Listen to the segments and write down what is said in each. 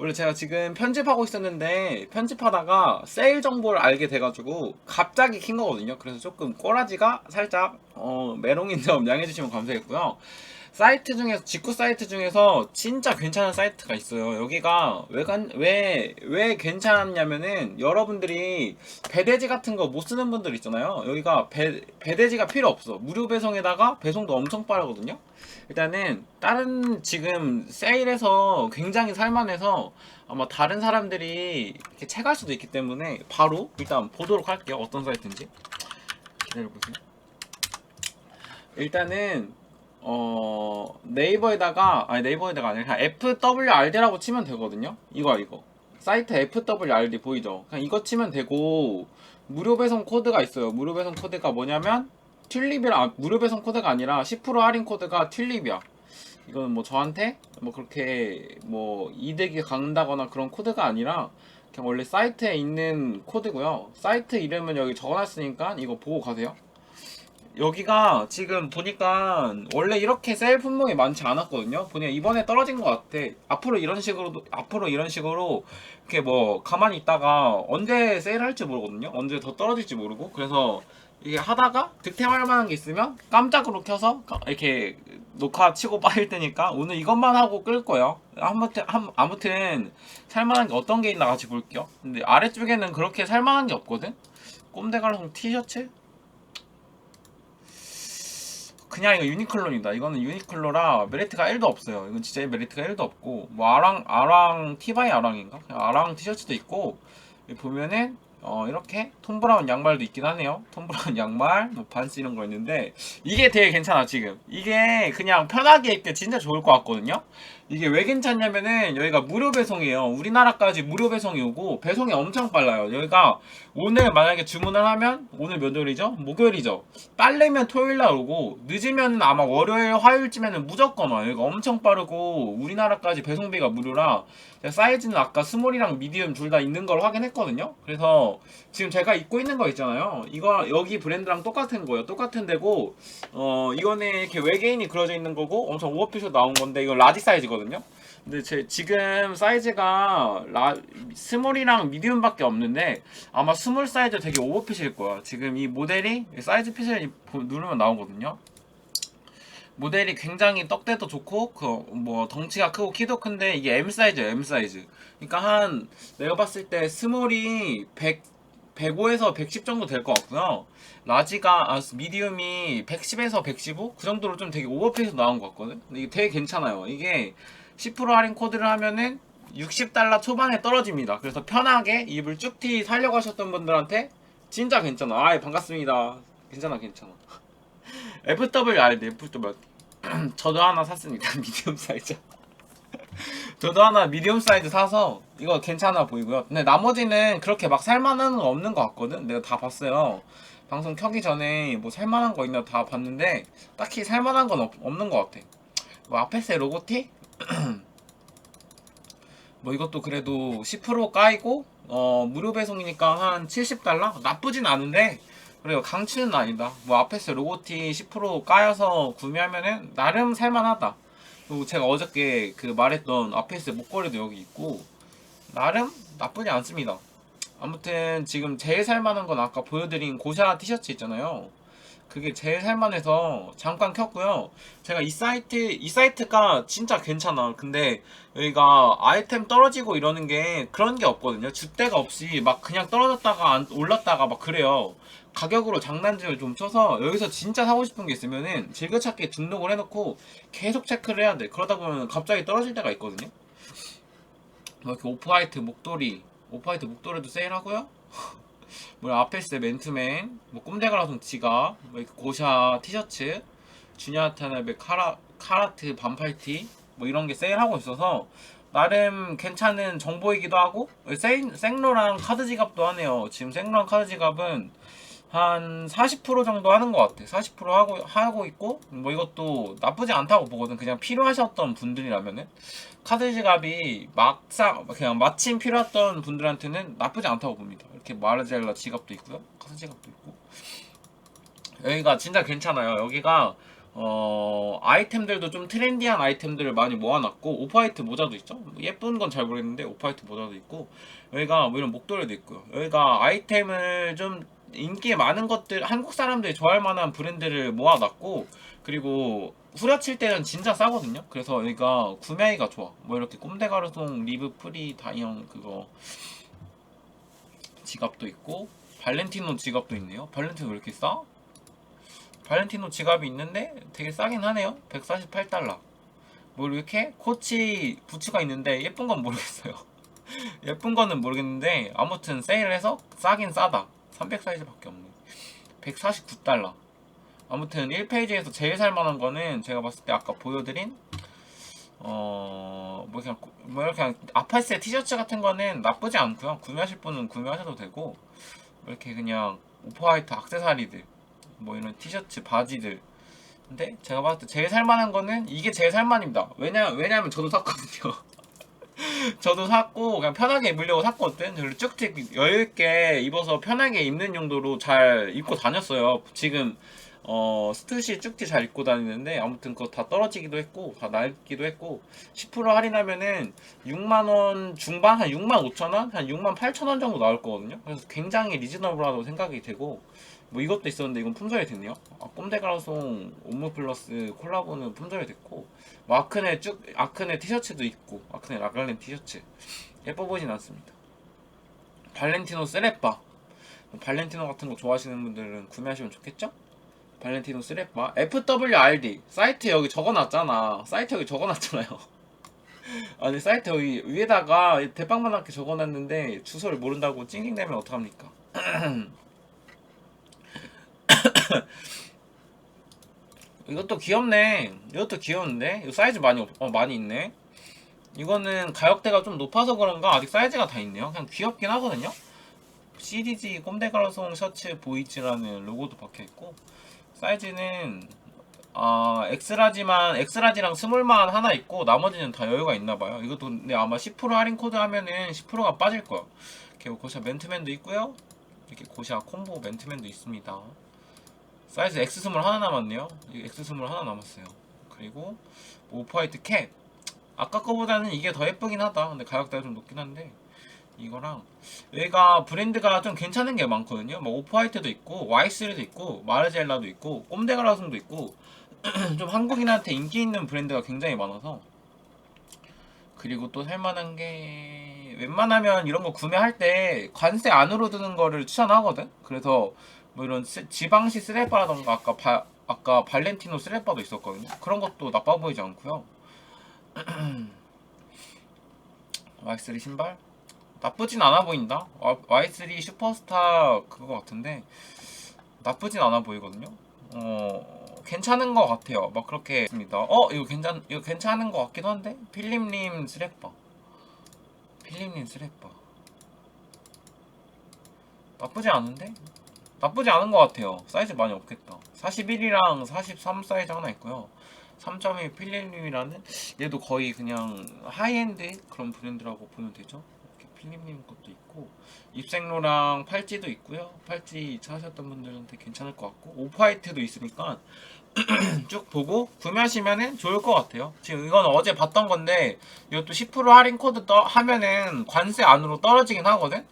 원래 제가 지금 편집하고 있었는데 편집하다가 세일 정보를 알게 돼가지고 갑자기 킨 거거든요. 그래서 조금 꼬라지가 살짝 어, 메롱인 점 양해해 주시면 감사하겠고요. 사이트 중에서 직구 사이트 중에서 진짜 괜찮은 사이트가 있어요. 여기가 왜왜 왜 괜찮냐면은 여러분들이 배대지 같은 거 못 쓰는 분들 있잖아요. 여기가 배 배대지가 필요 없어. 무료 배송에다가 배송도 엄청 빠르거든요. 일단은 다른 지금 세일에서 굉장히 살만해서 아마 다른 사람들이 이렇게 채갈 수도 있기 때문에 바로 일단 보도록 할게요. 어떤 사이트인지 기다려보세요. 일단은 어 네이버에다가 아니 네이버에다가 아니라 FWRD라고 치면 되거든요. 이거 이거 사이트 FWRD 보이죠? 그냥 이거 치면 되고 무료 배송 코드가 있어요. 무료 배송 코드가 뭐냐면 튤립이랑 아, 무료 배송 코드가 아니라 10% 할인 코드가 튤립이야. 이거는 뭐 저한테 뭐 그렇게 뭐 이득이 강다거나 그런 코드가 아니라 그냥 원래 사이트에 있는 코드고요. 사이트 이름은 여기 적어놨으니까 이거 보고 가세요. 여기가 지금 보니까 원래 이렇게 세일 품목이 많지 않았거든요. 보니까 이번에 떨어진 것 같아. 앞으로 이런 식으로 앞으로 이런 식으로 이렇게 뭐 가만히 있다가 언제 세일할지 모르거든요. 언제 더 떨어질지 모르고 그래서 이게 하다가 득템할 만한 게 있으면 깜짝으로 켜서 이렇게 녹화 치고 빠질 테니까 오늘 이것만 하고 끌 거예요. 아무튼 한- 아무튼 살만한 게 어떤 게 있나 같이 볼게요. 근데 아래쪽에는 그렇게 살만한 게 없거든. 꼼데갈롱 티셔츠 그냥 이거 유니클로입니다. 이거는 유니클로라 메리트가 1도 없어요. 이건 진짜 메리트가 1도 없고 뭐 아랑 아랑 티바이 아랑인가? 아랑 티셔츠도 있고 보면은 어 이렇게 톰 브라운 양말도 있긴 하네요. 톰 브라운 양말, 뭐 반스 이런 거 있는데 이게 되게 괜찮아 지금. 이게 그냥 편하게 입기 진짜 좋을 것 같거든요. 이게 왜 괜찮냐면은 여기가 무료 배송이에요. 우리나라까지 무료 배송이 오고 배송이 엄청 빨라요. 여기가 오늘 만약에 주문을 하면 오늘 몇 월이죠? 목요일이죠. 빠르면 토요일 날 오고 늦으면 아마 월요일 화요일쯤에는 무조건 와요. 이거 엄청 빠르고 우리나라까지 배송비가 무료라 사이즈는 아까 스몰이랑 미디움 둘 다 있는 걸 확인했거든요. 그래서 지금 제가 입고 있는 거 있잖아요. 이거 여기 브랜드랑 똑같은 거예요. 똑같은 데고 어 이거는 이렇게 외계인이 그려져 있는 거고 엄청 오버핏으로 나온 건데 이거 라지 사이즈거든요. 근데 제 지금 사이즈가 라, 스몰이랑 미디움밖에 없는데 아마 스몰 사이즈 되게 오버핏일 거야. 지금 이 모델이 사이즈 핏을 보- 누르면 나오거든요. 모델이 굉장히 떡대도 좋고 그 뭐 덩치가 크고 키도 큰데 이게 M 사이즈예요. M 사이즈. 그러니까 한 내가 봤을 때 스몰이 100 105에서 110 정도 될 것 같고요. 라지가 아 미디움이 110에서 115? 그 정도로 좀 되게 오버핏에서 나온 것 같거든. 근데 이게 되게 괜찮아요. 이게 10% 할인 코드를 하면은 60달러 초반에 떨어집니다. 그래서 편하게 입을 쭉티 살려고 하셨던 분들한테 진짜 괜찮아. 아이 반갑습니다. 괜찮아 괜찮아. FWRD FW 저도 하나 샀습니다. 미디움 사이즈. 저도 하나 미디움 사이즈 사서 이거 괜찮아 보이고요. 근데 나머지는 그렇게 막 살만한 거 없는 것 같거든. 내가 다 봤어요. 방송 켜기 전에 뭐 살만한 거 있나 다 봤는데 딱히 살만한 건 없, 없는 것 같아. 뭐 아페스의 로고티? 뭐 이것도 그래도 10% 까이고 어 무료 배송이니까 한 70달러? 나쁘진 않은데 그래요 강추는 아니다. 뭐 아페스 로고티 10% 까여서 구매하면은 나름 살만하다. 그리고 제가 어저께 그 말했던 아페스 목걸이도 여기 있고 나름 나쁘지 않습니다. 아무튼 지금 제일 살만한 건 아까 보여드린 고샤 티셔츠 있잖아요. 그게 제일 살만해서 잠깐 켰고요. 제가 이 사이트 이 사이트가 진짜 괜찮아. 근데 여기가 아이템 떨어지고 이러는 게 그런 게 없거든요. 줏대가 없이 막 그냥 떨어졌다가 안- 올랐다가 막 그래요. 가격으로 장난질을 좀 쳐서 여기서 진짜 사고 싶은 게 있으면은 즐겨찾기에 등록을 해놓고 계속 체크를 해야 돼. 그러다 보면 갑자기 떨어질 때가 있거든요. 뭐 이렇게 오프화이트 목도리, 오프화이트 목도리도 세일하고요. 뭐 아페스 맨투맨, 뭐 꼼데가라손 지갑, 뭐 고샤 티셔츠, 주니아 타나베 카라 카라트 반팔티 뭐 이런 게 세일하고 있어서 나름 괜찮은 정보이기도 하고 생, 생로랑 카드 지갑도 하네요. 지금 생로랑 카드 지갑은 한 40% 정도 하는 것 같아. 40% 하고 하고 있고 뭐 이것도 나쁘지 않다고 보거든. 그냥 필요하셨던 분들이라면은 카드 지갑이 막상 그냥 마침 필요했던 분들한테는 나쁘지 않다고 봅니다. 이렇게 마르젤라 지갑도 있고요. 카드 지갑도 있고 여기가 진짜 괜찮아요. 여기가 어 아이템들도 좀 트렌디한 아이템들을 많이 모아놨고 오프화이트 모자도 있죠 뭐 예쁜 건 잘 모르겠는데 오프화이트 모자도 있고 여기가 뭐 이런 목도리도 있고요 여기가 아이템을 좀 인기 많은 것들 한국 사람들이 좋아할 만한 브랜드를 모아놨고 그리고 후려칠 때는 진짜 싸거든요 그래서 여기가 구매하기가 좋아 뭐 이렇게 꼼데가르송 리브 프리 다이언 그거 지갑도 있고 발렌티노 지갑도 있네요 발렌티노 왜 이렇게 싸? 발렌티노 지갑이 있는데 되게 싸긴 하네요. 148달러. 뭐 이렇게 코치 부츠가 있는데 예쁜 건 모르겠어요. 예쁜 거는 모르겠는데 아무튼 세일해서 싸긴 싸다. 300 사이즈밖에 없네. 149달러. 아무튼 1페이지에서 제일 살만한 거는 제가 봤을 때 아까 보여드린 어뭐 그냥 구- 뭐 이렇게 아파스의 티셔츠 같은 거는 나쁘지 않고요. 구매하실 분은 구매하셔도 되고 뭐 이렇게 그냥 오프화이트 악세사리들 뭐 이런 티셔츠 바지들 근데 제가 봤을 때 제일 살만한 거는 이게 제일 살만입니다 왜냐 왜냐면 저도 샀거든요 저도 샀고 그냥 편하게 입으려고 샀거든. 그리고 쭉쭉 여유 있게 입어서 편하게 입는 용도로 잘 입고 다녔어요. 지금 어 스투시 쭉티 잘 입고 다니는데 아무튼 그거 다 떨어지기도 했고 다 낡기도 했고 10% 할인하면은 6만 원 중반? 한 6만 5천 원? 한 6만 8천 원 정도 나올 거거든요. 그래서 굉장히 리즈너블하다고 생각이 되고 뭐 이것도 있었는데 이건 품절이 됐네요. 아, 꼼데가라송 옴무 플러스 콜라보는 품절이 됐고 뭐 아크네 쭉 아크네 티셔츠도 있고 아크네 라갈렌 티셔츠 예뻐 보이진 않습니다. 발렌티노 쓰레빠 뭐 발렌티노 같은 거 좋아하시는 분들은 구매하시면 좋겠죠? 발렌티노 쓰레빠 FWRD 사이트 여기 적어놨잖아. 사이트 여기 적어놨잖아요. 아니 사이트 여기 위에다가 대빵만하게 적어놨는데 주소를 모른다고 찡찡대면 어떡합니까? 이것도 귀엽네. 이것도 귀여운데? 이거 사이즈 많이 없, 어, 많이 있네. 이거는 가격대가 좀 높아서 그런가 아직 사이즈가 다 있네요. 그냥 귀엽긴 하거든요. CDG 꼼데가라송 셔츠 보이즈라는 로고도 박혀 있고 사이즈는 아 엑스라지만 엑스라지랑 스몰만 하나 있고 나머지는 다 여유가 있나 봐요. 이것도 근데 아마 10% 할인 코드 하면은 10%가 빠질 거야. 이렇게 고샤 맨투맨도 있고요. 이렇게 고샤 콤보 맨투맨도 있습니다. 사이즈 X 스몰 하나 남았네요. 이 X 스몰 하나 남았어요. 그리고 오프화이트 캡. 아까 거보다는 이게 더 예쁘긴 하다. 근데 가격대가 좀 높긴 한데 이거랑 얘가 브랜드가 좀 괜찮은 게 많거든요. 뭐 오프화이트도 있고 Y3도 있고 마르젤라도 있고 꼼데가라송도 있고 좀 한국인한테 인기 있는 브랜드가 굉장히 많아서 그리고 또 살만한 게 웬만하면 이런 거 구매할 때 관세 안으로 드는 거를 추천하거든. 그래서 뭐 이런 스- 지방시 쓰레빠라던가 아까 바, 아까 발렌티노 쓰레빠도 있었거든요. 그런 것도 나빠 보이지 않고요. Y3 신발 나쁘진 않아 보인다. 와- Y3 슈퍼스타 그거 같은데 나쁘진 않아 보이거든요. 어 괜찮은 것 같아요. 막 그렇게 있습니다. 어 이거 괜찮 이거 괜찮은 것 같기도 한데 필립님 쓰레빠 필립님 쓰레빠 나쁘지 않은데 나쁘지 않은 것 같아요. 사이즈 많이 없겠다. 41이랑 43 사이즈 하나 있고요. 3.1 필립님이라는 얘도 거의 그냥 하이엔드 그런 브랜드라고 보면 되죠. 이렇게 필립님 것도 있고 입생로랑 팔찌도 있고요. 팔찌 사셨던 분들한테 괜찮을 것 같고 오프화이트도 있으니까 쭉 보고 구매하시면은 좋을 것 같아요. 지금 이건 어제 봤던 건데 이것도 10% 할인 코드 떠 하면은 관세 안으로 떨어지긴 하거든.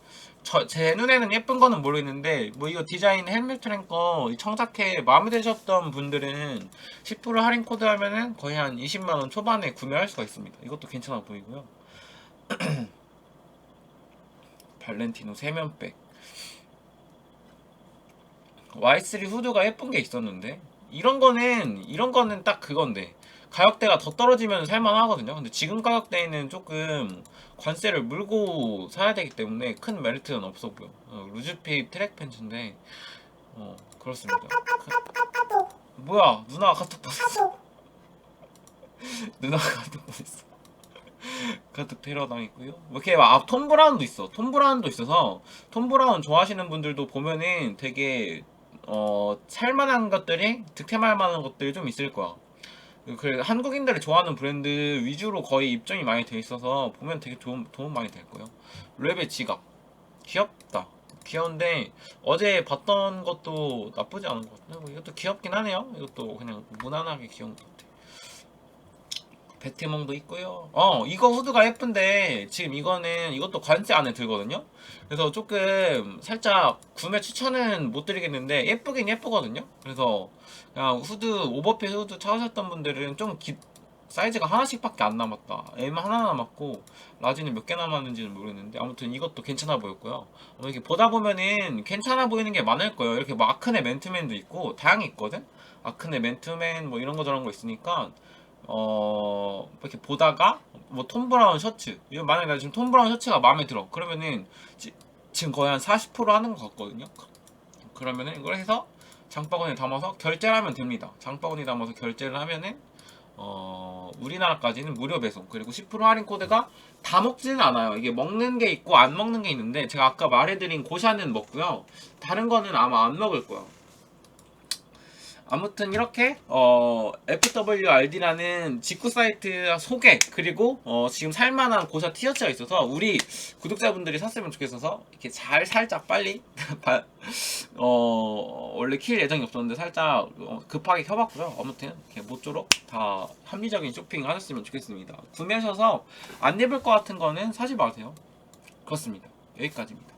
저, 제 눈에는 예쁜 거는 모르겠는데 뭐 이거 디자인 헬멧 트랭커 이 청자켓 마음에 드셨던 분들은 10% 할인 코드 하면은 거의 한 20만 원 초반에 구매할 수가 있습니다. 이것도 괜찮아 보이고요. 발렌티노 세면백 Y3 후드가 예쁜 게 있었는데 이런 거는 이런 거는 딱 그건데 가격대가 더 떨어지면 살만하거든요. 근데 지금 가격대에는 조금 관세를 물고 사야 되기 때문에 큰 메리트는 보여. 어, 루즈핏 트랙 팬츠인데 어 그렇습니다. 그- 뭐야 누나가 카톡 보냈어. 누나가 카톡 보냈어. 카톡 테러 당했고요. 뭐 이렇게 막 아, 톰 브라운도 있어. 톰 브라운도 있어서 톰 브라운 좋아하시는 분들도 보면은 되게 어 살만한 것들이 득템할 만한 것들이 좀 있을 거야. 그 한국인들이 좋아하는 브랜드 위주로 거의 입점이 많이 돼 있어서 보면 되게 도움, 도움 많이 될 거예요. 랩의 지갑 귀엽다. 귀여운데 어제 봤던 것도 나쁘지 않은 것 같아요. 뭐 이것도 귀엽긴 하네요. 이것도 그냥 무난하게 귀여운 것 같아. 배트몽도 있고요. 어 이거 후드가 예쁜데 지금 이거는 이것도 관세 안에 들거든요. 그래서 조금 살짝 구매 추천은 못 드리겠는데 예쁘긴 예쁘거든요. 그래서 그냥 후드 오버핏 후드 찾으셨던 분들은 좀 기, 사이즈가 하나씩밖에 안 남았다. M 하나 남았고 라지는 몇 개 남았는지는 모르겠는데 아무튼 이것도 괜찮아 보였고요. 어, 이렇게 보다 보면은 괜찮아 보이는 게 많을 거예요. 이렇게 뭐 아크네 맨투맨도 있고 다양히 있거든. 아크네 맨투맨 뭐 이런 거 저런 거 있으니까 어 이렇게 보다가 뭐 톰 브라운 셔츠 이거 만약에 나 지금 톰 브라운 셔츠가 마음에 들어 그러면은 지, 지금 거의 한 40% 하는 것 같거든요. 그러면은 이걸 해서 장바구니에 담아서 결제를 하면 됩니다. 장바구니에 담아서 결제를 하면은 어, 우리나라까지는 무료 배송 그리고 10% 할인 코드가 다 먹지는 않아요. 이게 먹는 게 있고 안 먹는 게 있는데 제가 아까 말해드린 고샤는 먹고요. 다른 거는 아마 안 먹을 거예요. 아무튼 이렇게 어, FWRD라는 직구 사이트 소개 그리고 어, 지금 살만한 고샤 티셔츠가 있어서 우리 구독자분들이 샀으면 좋겠어서 이렇게 잘 살짝 빨리 바- 어, 원래 킬 예정이 없었는데 살짝 어, 급하게 켜봤고요. 아무튼 이렇게 모쪼록 다 합리적인 쇼핑 하셨으면 좋겠습니다. 구매하셔서 안 입을 것 같은 거는 사지 마세요. 그렇습니다. 여기까지입니다.